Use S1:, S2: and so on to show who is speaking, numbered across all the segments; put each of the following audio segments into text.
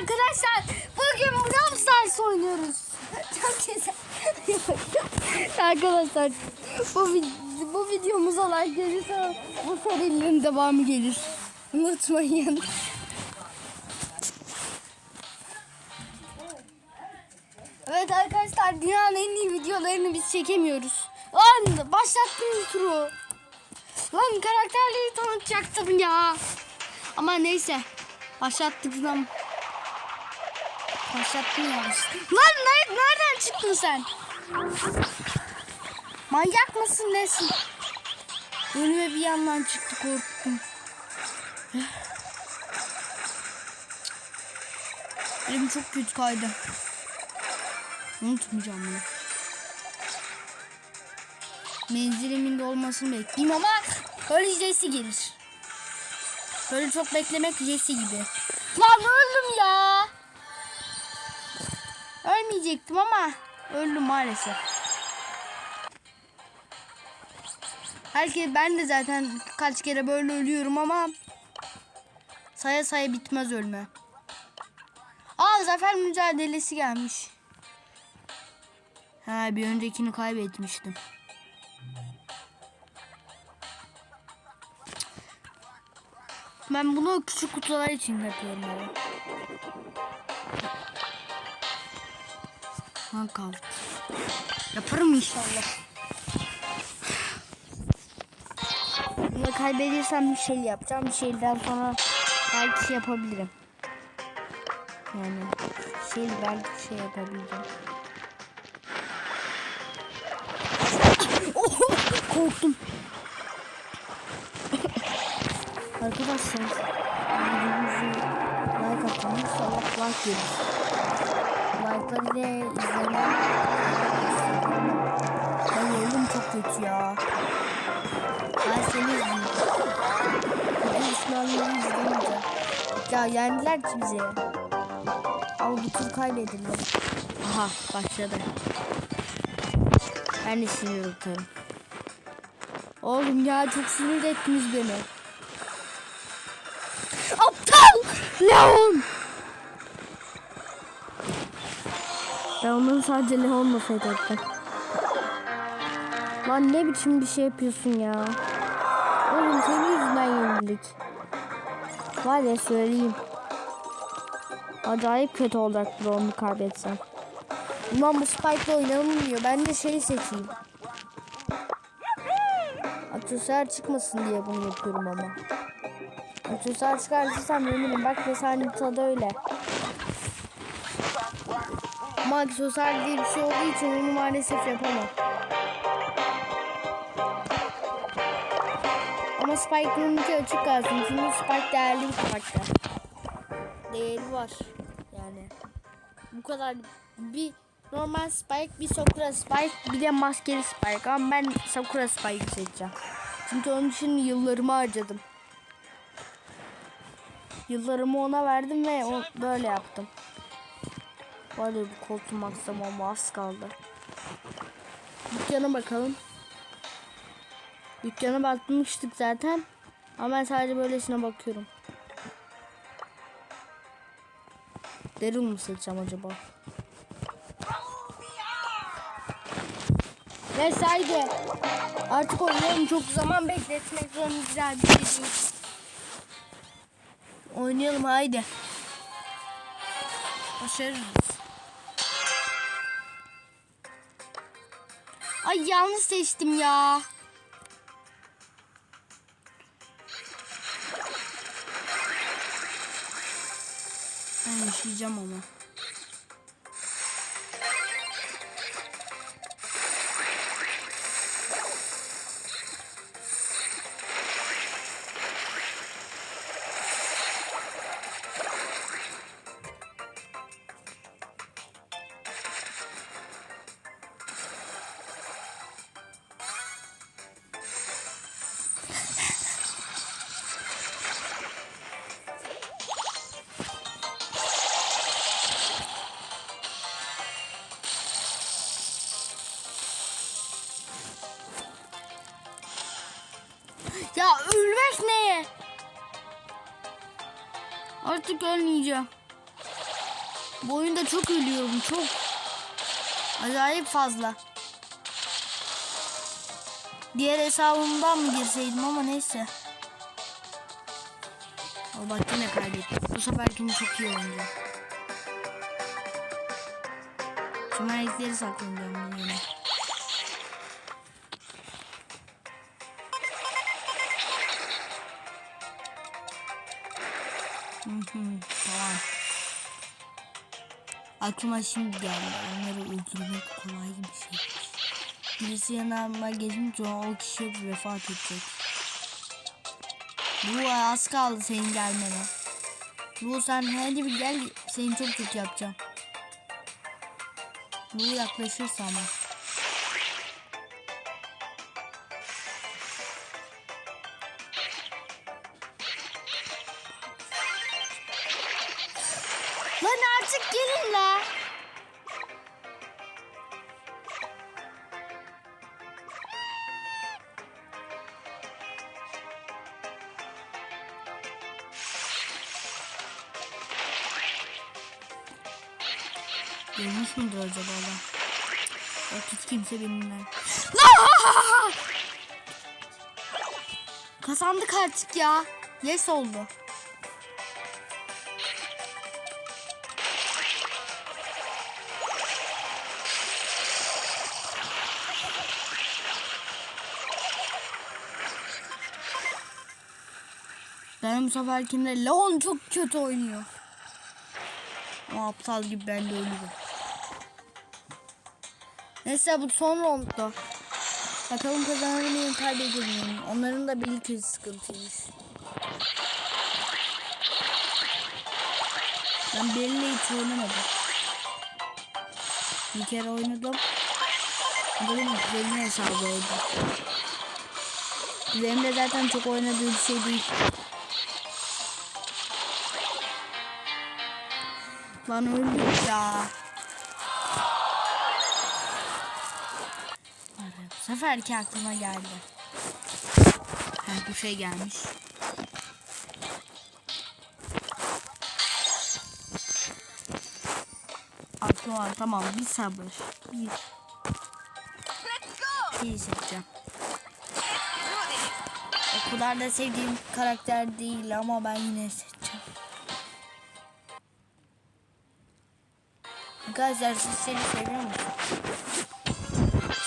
S1: arkadaşlar bugün Brawl Stars oynuyoruz. Çok güzel. arkadaşlar bu, bu videomuza like gelirse bu serinin devamı gelir. Unutmayın. Evet arkadaşlar dünyanın en iyi videolarını biz çekemiyoruz. Lan başlattın turu. Lan karakterleri tanıtacaktım ya. Ama neyse. Başlattık zaman. Başlattın. Lan ne- nereden çıktın sen? Manyak mısın nesin? Önüme bir yandan çıktı korktum. Elim çok kötü kaydı. Unutmayacağım bunu. Menzilimin de olmasını bekleyeyim ama böyle Jesse gelir. Böyle çok beklemek Jesse gibi. Lan öldüm ya. Ölmeyecektim ama öldüm maalesef. Herkes ben de zaten kaç kere böyle ölüyorum ama saya saya bitmez ölme. Aa zafer mücadelesi gelmiş. Ha bir öncekini kaybetmiştim. Ben bunu küçük kutular için yapıyorum abi. Ha kaldı. Yaparım inşallah. Bunu kaybedersem bir şey yapacağım. Bir şeyden sonra belki şey yapabilirim. Yani şey belki şey yapabileceğim. Oh, korktum. Arkadaşlar videomuzu like atın. İnşallah like gelir. Like'lar ile izlemen. Ay elim çok kötü ya. Ben seni izleyeyim. Bu düşmanları izlemeyeceğim. Ya yendiler ki bizi. Ama bu tur kaybedildi. Aha başladı. Ben de sinir tutarım. Oğlum ya çok sinir ettiniz beni. Aptal! Leon! Ben onları sadece Leon'la fethettim. Lan ne biçim bir şey yapıyorsun ya? Oğlum senin yüzünden yenildik. Var ya söyleyeyim. Acayip kötü olacaktır onu kaybetsem. Ulan bu Spike'la oynanılmıyor. Ben de şey seçeyim. Atışlar çıkmasın diye bunu yapıyorum ama. Atışlar çıkartırsam eminim. Bak mesela tadı öyle. Ama aksesuar diye bir şey olduğu için onu maalesef yapamam. Ama Spike'ınki açık kalsın. Çünkü Spike değerli bir karakter. Değeri var. Yani. Bu kadar bir normal Spike, bir Sakura Spike, bir de maskeli Spike. Ama ben Sakura Spike'ı seçeceğim. Çünkü onun için yıllarımı harcadım. Yıllarımı ona verdim ve o, böyle yaptım. Var ya bir koltuğum aksam ama az kaldı. Dükkana bakalım. Dükkana bakmıştık zaten. Ama ben sadece böylesine bakıyorum. Daryl mı seçeceğim acaba? Neyse haydi. Artık oynayalım. Çok zaman bekletmek zorunda güzel bir şey değil. Oynayalım haydi. Başarırız. Ay yanlış seçtim ya. Ben yaşayacağım ama. Artık ölmeyeceğim. Bu oyunda çok ölüyorum çok. Acayip fazla. Diğer hesabımdan mı girseydim ama neyse. Al bak yine kaybettim. Bu seferkini çok iyi oynayacağım. Şu melekleri saklayacağım yine. Tamam. Aklıma şimdi geldi. Onları öldürmek kolay bir şey. Birisi yanıma geçince o kişi vefat edecek. Bu az kaldı senin gelmene. Bu sen hadi bir gel seni çok kötü yapacağım. Bu yaklaşırsa ama. Görmüş müdür acaba adam? Yok hiç kimse benimle. Kazandık artık ya. Yes oldu. Ben bu seferkinde Leon çok kötü oynuyor. Ama aptal gibi ben de ölürüm. Neyse bu son roundda. Bakalım kazanır mıyım kaybeder miyim? Onların da bir sıkıntıymış. Ben Bell'le hiç oynamadım. Bir kere oynadım. Benim kuzenin hesabıydı. Kuzenim de zaten çok oynadığı bir şey değil. Lan öldük ya. Seferki aklıma geldi. Ha, bu şey gelmiş. Aklı var tamam bir sabır. Bir. Bir seçeceğim. O kadar da sevdiğim karakter değil ama ben yine seçeceğim. Arkadaşlar siz seni seviyor musun?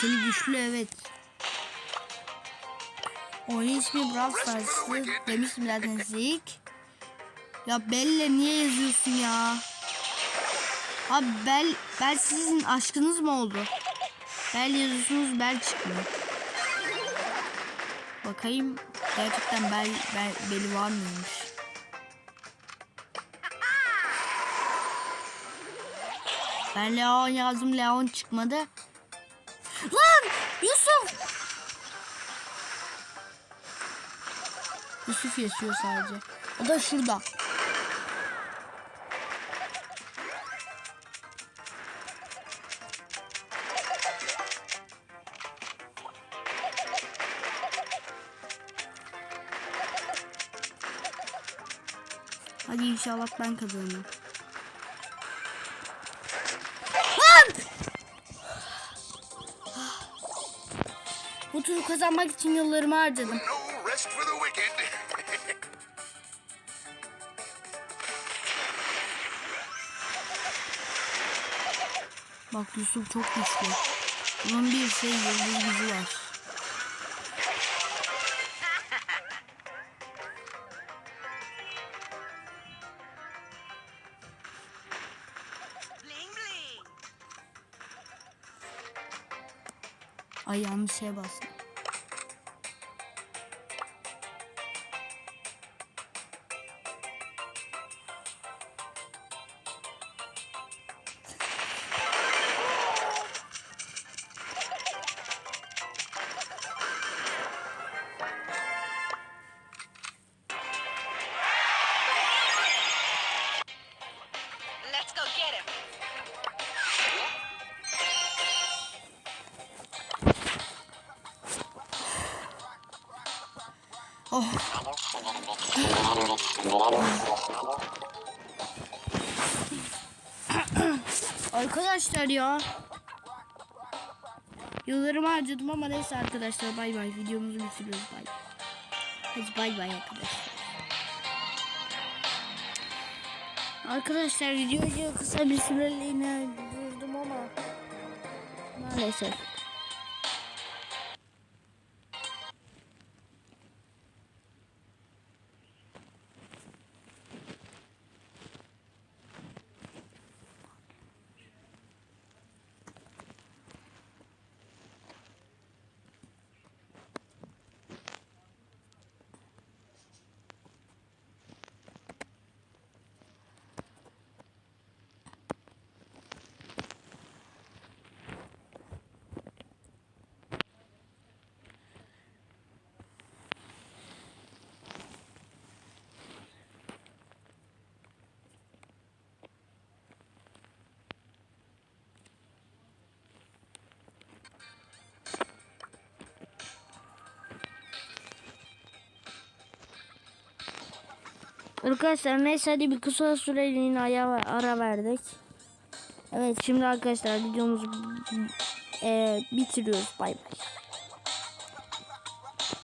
S1: Seni güçlü evet. Oyun ismi Brawl Stars'ı demiştim zaten size. Ya Belle niye yazıyorsun ya? Abi Bel, Bel sizin aşkınız mı oldu? Bel yazıyorsunuz Bel çıkmıyor. Bakayım gerçekten Bel, Bel Bel'i var mıymış? Ben Leon yazdım Leon çıkmadı. Lan Yusuf. Yusuf yaşıyor sadece. O da şurada. Hadi inşallah ben kazanırım. Bu turu kazanmak için yıllarımı harcadım.
S2: No rest for the wicked.
S1: Bak Yusuf çok güçlü. Bunun bir şey yıldız gücü var. Ay yanlış şeye bastım. Oh. Arkadaşlar ya. Yıllarımı harcadım ama neyse arkadaşlar bay bay. Videomuzu bitiriyoruz bay. Hadi bay bay arkadaşlar. Arkadaşlar videoyu kısa bir süreliğine durdum ama maalesef. Arkadaşlar neyse hadi bir kısa süreliğine ara verdik. Evet şimdi arkadaşlar videomuzu e, bitiriyoruz. Bay bay.